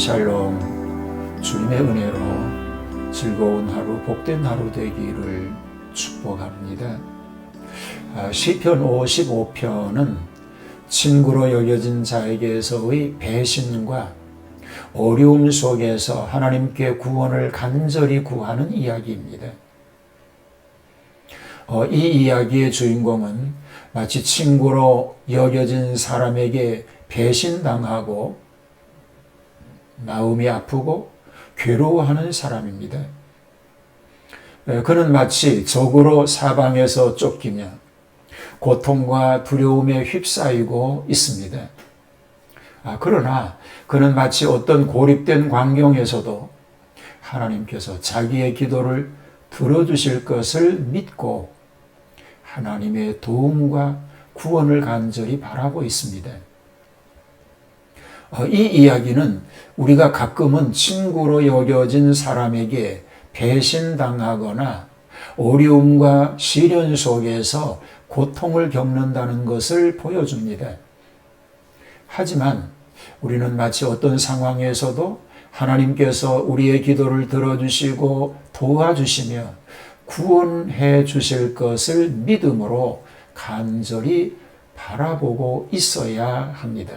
샬롬 주님의 은혜로 즐거운 하루 복된 하루 되기를 축복합니다. 아, 시편 55편은 친구로 여겨진 자에게서의 배신과 어려움 속에서 하나님께 구원을 간절히 구하는 이야기입니다. 어, 이 이야기의 주인공은 마치 친구로 여겨진 사람에게 배신당하고 마음이 아프고 괴로워하는 사람입니다. 에, 그는 마치 적으로 사방에서 쫓기며 고통과 두려움에 휩싸이고 있습니다. 아, 그러나 그는 마치 어떤 고립된 광경에서도 하나님께서 자기의 기도를 들어주실 것을 믿고 하나님의 도움과 구원을 간절히 바라고 있습니다. 어, 이 이야기는 우리가 가끔은 친구로 여겨진 사람에게 배신당하거나 어려움과 시련 속에서 고통을 겪는다는 것을 보여줍니다. 하지만 우리는 마치 어떤 상황에서도 하나님께서 우리의 기도를 들어주시고 도와주시며 구원해 주실 것을 믿음으로 간절히 바라보고 있어야 합니다.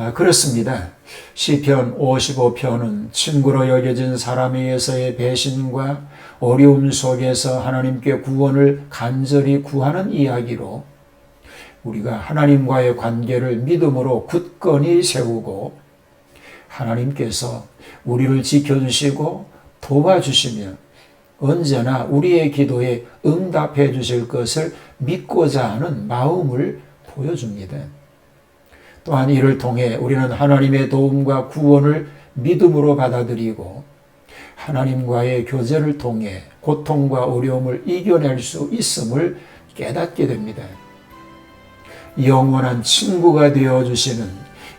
아, 그렇습니다. 시편 55편은 친구로 여겨진 사람에 의해서의 배신과 어려움 속에서 하나님께 구원을 간절히 구하는 이야기로 우리가 하나님과의 관계를 믿음으로 굳건히 세우고 하나님께서 우리를 지켜주시고 도와주시며 언제나 우리의 기도에 응답해 주실 것을 믿고자 하는 마음을 보여줍니다. 또한 이를 통해 우리는 하나님의 도움과 구원을 믿음으로 받아들이고 하나님과의 교제를 통해 고통과 어려움을 이겨낼 수 있음을 깨닫게 됩니다. 영원한 친구가 되어 주시는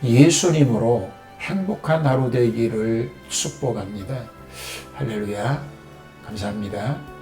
예수님으로 행복한 하루 되기를 축복합니다. 할렐루야. 감사합니다.